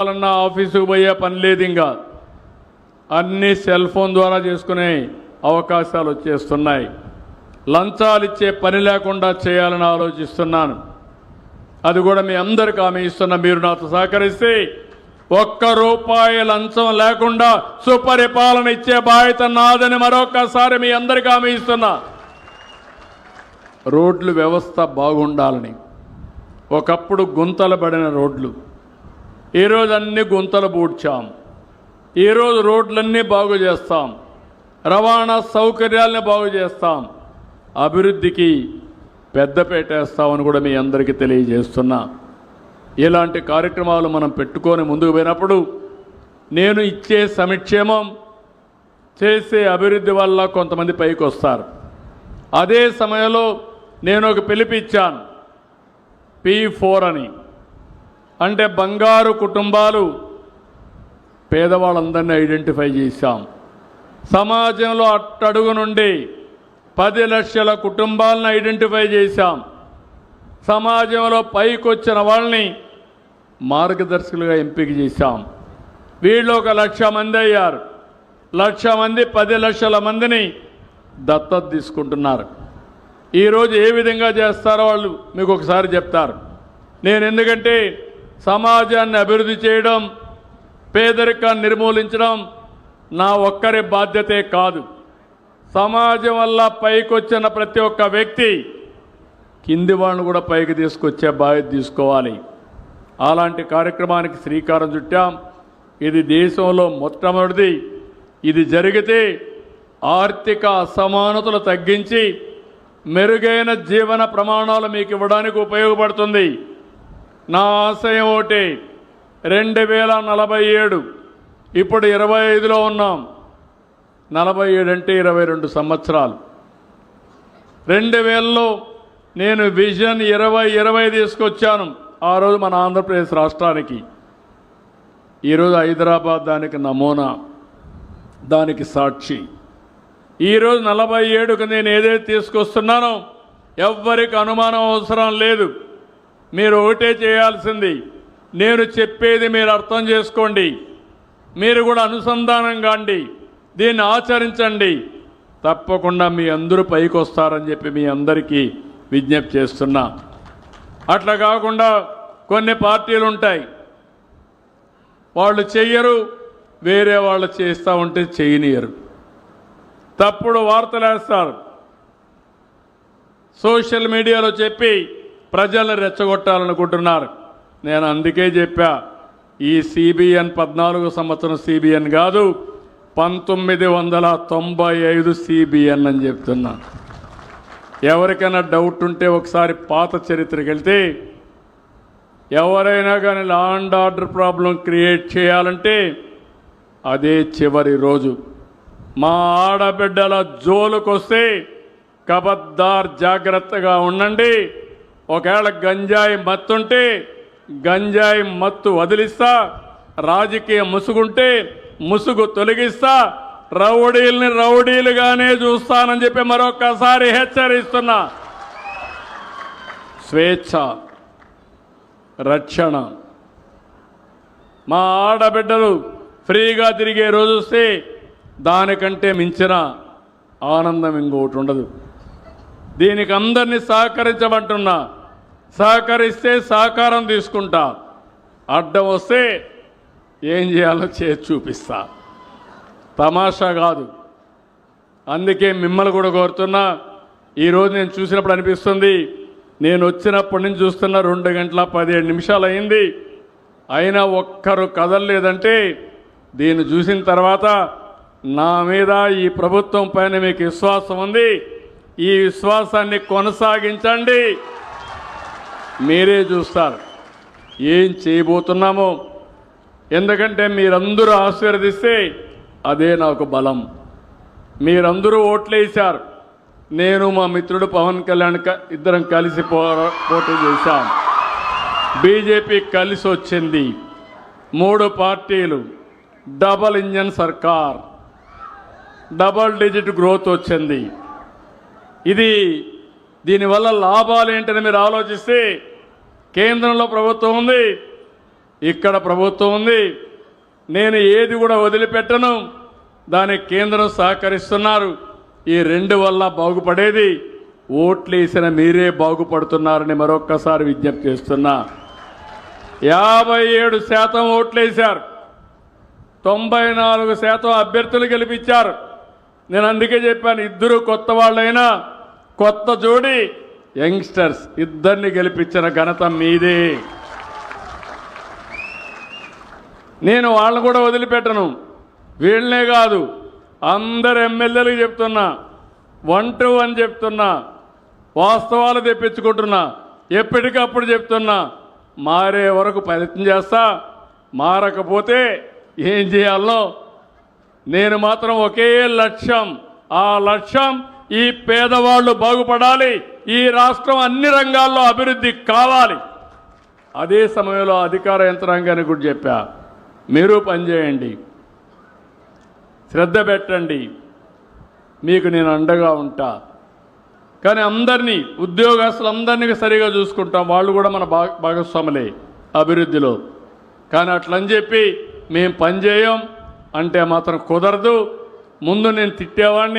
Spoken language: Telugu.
వాళ్ళన్న ఆఫీసుకు పోయే పని లేదు ఇంకా. అన్ని సెల్ ఫోన్ ద్వారా చేసుకునే అవకాశాలు వచ్చేస్తున్నాయి. లంచాలు ఇచ్చే పని లేకుండా చేయాలని ఆలోచిస్తున్నాను. అది కూడా మీ అందరికి ఆమె ఇస్తున్న మీరు నాతో సహకరిస్తే ఒక్క రూపాయి లంచం లేకుండా సుపరిపాలన ఇచ్చే బాధ్యత నాదని మరొకసారి మీ అందరికి ఆమె ఇస్తున్నా. రోడ్లు వ్యవస్థ బాగుండాలని. ఒకప్పుడు గుంతలు పడిన రోడ్లు. ఈరోజు అన్ని గుంతలు పూడ్చాం. ఈరోజు రోడ్లన్నీ బాగు చేస్తాం. రవాణా సౌకర్యాలని బాగు చేస్తాం. అభివృద్ధికి పెద్దపేట వేస్తామని కూడా మీ అందరికీ తెలియజేస్తున్నా. ఇలాంటి కార్యక్రమాలు మనం పెట్టుకొని ముందుకు పోయినప్పుడు నేను ఇచ్చే సంక్షేమం చేసే అభివృద్ధి వల్ల కొంతమంది పైకి వస్తారు అదే సమయంలో నేను ఒక పిలిపిచ్చాను పి ఫోర్ అని. అంటే బంగారు కుటుంబాలు పేదవాళ్ళందరినీ ఐడెంటిఫై చేశాం. సమాజంలో అట్టడుగు నుండి పది లక్షల కుటుంబాలను ఐడెంటిఫై చేశాం. సమాజంలో పైకొచ్చిన వాళ్ళని మార్గదర్శకులుగా ఎంపిక చేశాం. వీళ్ళు ఒక లక్ష మంది అయ్యారు. లక్ష మంది పది లక్షల మందిని దత్తత తీసుకుంటున్నారు. ఈరోజు ఏ విధంగా చేస్తారో వాళ్ళు మీకు ఒకసారి చెప్తారు. నేను ఎందుకంటే సమాజాన్ని అభివృద్ధి చేయడం పేదరికాన్ని నిర్మూలించడం నా ఒక్కరి బాధ్యతే కాదు. సమాజం వల్ల పైకొచ్చిన ప్రతి ఒక్క వ్యక్తి కింది వాళ్ళను కూడా పైకి తీసుకొచ్చే బాధ్యత తీసుకోవాలి. అలాంటి కార్యక్రమానికి శ్రీకారం చుట్టాం. ఇది దేశంలో మొట్టమొదటిది. ఇది జరిగితే ఆర్థిక అసమానతలు తగ్గించి మెరుగైన జీవన ప్రమాణాలు మీకు ఇవ్వడానికి ఉపయోగపడుతుంది. నా ఆశయం ఒకటి. రెండు వేల నలభై ఏడు. ఇప్పుడు ఇరవై ఐదులో ఉన్నాం. నలభై ఏడు అంటే ఇరవై రెండు సంవత్సరాలు. రెండు వేలలో నేను విజన్ ఇరవై ఇరవై తీసుకొచ్చాను. ఆ రోజు మన ఆంధ్రప్రదేశ్ రాష్ట్రానికి. ఈరోజు హైదరాబాద్ దానికి నమూనా. దానికి సాక్షి. ఈరోజు నలభై ఏడుకు నేను ఏదైతే తీసుకొస్తున్నానో ఎవ్వరికి అనుమానం అవసరం లేదు. మీరు ఒకటే చేయాల్సింది. నేను చెప్పేది మీరు అర్థం చేసుకోండి. మీరు కూడా అనుసంధానం కాండి. దీన్ని ఆచరించండి. తప్పకుండా మీ అందరూ పైకి వస్తారని చెప్పి మీ అందరికీ విజ్ఞప్తి చేస్తున్నా. అట్లా కాకుండా కొన్ని పార్టీలు ఉంటాయి. వాళ్ళు చెయ్యరు వేరే వాళ్ళు చేస్తూ ఉంటే చేయనియరు. తప్పుడు వార్తలు వేస్తారు సోషల్ మీడియాలో చెప్పి ప్రజలు రెచ్చగొట్టాలనుకుంటున్నారు. నేను అందుకే చెప్పా ఈ సిబిఎన్ పద్నాలుగు సంవత్సరం సిబిఎన్ కాదు పంతొమ్మిది వందల తొంభై ఐదు సిబిఎన్ అని చెప్తున్నాను ఎవరికైనా డౌట్ ఉంటే ఒకసారి పాత చరిత్రకి వెళ్తే ఎవరైనా కానీ law and order problem create చేయాలంటే అదే చివరి రోజు. మా ఆడబిడ్డల జోలుకొస్తే కబద్దార్ జాగ్రత్తగా ఉండండి. ఒకవేళ గంజాయి మత్తుంటే గంజాయి మత్తు వదిలిస్తా రాజకీయ ముసుగుంటే ముసుగు తొలగిస్తా రౌడీల్ని రౌడీలుగానే చూస్తానని చెప్పి మరొకసారి హెచ్చరిస్తున్నా. స్వేచ్ఛ రక్షణ. మా ఆడబిడ్డలు ఫ్రీగా తిరిగే రోజు వస్తే దానికంటే మించిన ఆనందం ఇంకోటి ఉండదు. దీనికి అందరినీ సహకరించమంటున్నా. సహకరిస్తే సహకారం తీసుకుంటా. అడ్డం వస్తే ఏం చేయాలో చేసి చూపిస్తా. తమాషా కాదు. అందుకే మిమ్మల్ని కూడా కోరుతున్నా ఈరోజు నేను చూసినప్పుడు అనిపిస్తుంది నేను వచ్చినప్పటి నుంచి చూస్తున్న రెండు గంటల పదిహేడు నిమిషాలు అయింది. అయినా ఒక్కరు కదలలేదంటే దీన్ని చూసిన తర్వాత నా మీద ఈ ప్రభుత్వం పైన మీకు విశ్వాసం ఉంది. ఈ విశ్వాసాన్ని కొనసాగించండి. మీరే చూస్తారు. ఏం చేయబోతున్నామో. ఎందుకంటే మీరందరూ ఆశీర్వదిస్తే అదే నాకు బలం. మీరందరూ ఓట్లేశారు. నేను మా మిత్రుడు పవన్ కళ్యాణ్ క- ఇద్దరం కలిసి పో పోటీ చేశాం. బీజేపీ కలిసి వచ్చింది. మూడు పార్టీలు. డబల్ ఇంజన్ సర్కార్. డబల్ డిజిట్ గ్రోత్ వచ్చింది. ఇది దీనివల్ల లాభాలు ఏంటని మీరు ఆలోచిస్తే కేంద్రంలో ప్రభుత్వం ఉంది ఇక్కడ ప్రభుత్వం ఉంది. నేను ఏది కూడా వదిలిపెట్టను. దానికి కేంద్రం సహకరిస్తున్నారు. ఈ రెండు వల్ల బాగుపడేది ఓట్లేసిన మీరే బాగుపడుతున్నారని మరొక్కసారి విజ్ఞప్తి చేస్తున్నా. యాభై ఏడు శాతం ఓట్లేశారు తొంభై నాలుగు శాతం అభ్యర్థులు గెలిపించారు. నేను అందుకే చెప్పాను ఇద్దరు కొత్త వాళ్ళైనా కొత్త జోడి యంగ్స్టర్స్ ఇద్దరిని గెలిపించిన ఘనత మీదే. నేను వాళ్ళని కూడా వదిలిపెట్టను. వీళ్ళనే కాదు అందరు ఎమ్మెల్యేలకు చెప్తున్నా వన్ టు వన్ చెప్తున్నా వాస్తవాలు తెప్పించుకుంటున్నా ఎప్పటికప్పుడు చెప్తున్నా మారే వరకు ప్రయత్నం చేస్తా మారకపోతే ఏం చేయాలో? నేను మాత్రం ఒకే లక్ష్యం ఆ లక్ష్యం ఈ పేదవాళ్ళు బాగుపడాలి ఈ రాష్ట్రం అన్ని రంగాల్లో అభివృద్ధి కావాలి. అదే సమయంలో అధికార యంత్రాంగానికి కూడా చెప్పా మీరు పనిచేయండి శ్రద్ధ పెట్టండి మీకు నేను అండగా ఉంటా. కానీ అందరినీ ఉద్యోగస్తులందరినీ సరిగా చూసుకుంటాం వాళ్ళు కూడా మన భా భాగస్వాములే అభివృద్ధిలో. కానీ అట్లని చెప్పి మేము పనిచేయం అంటే మాత్రం కుదరదు. ముందు నేను తిట్టేవాడిని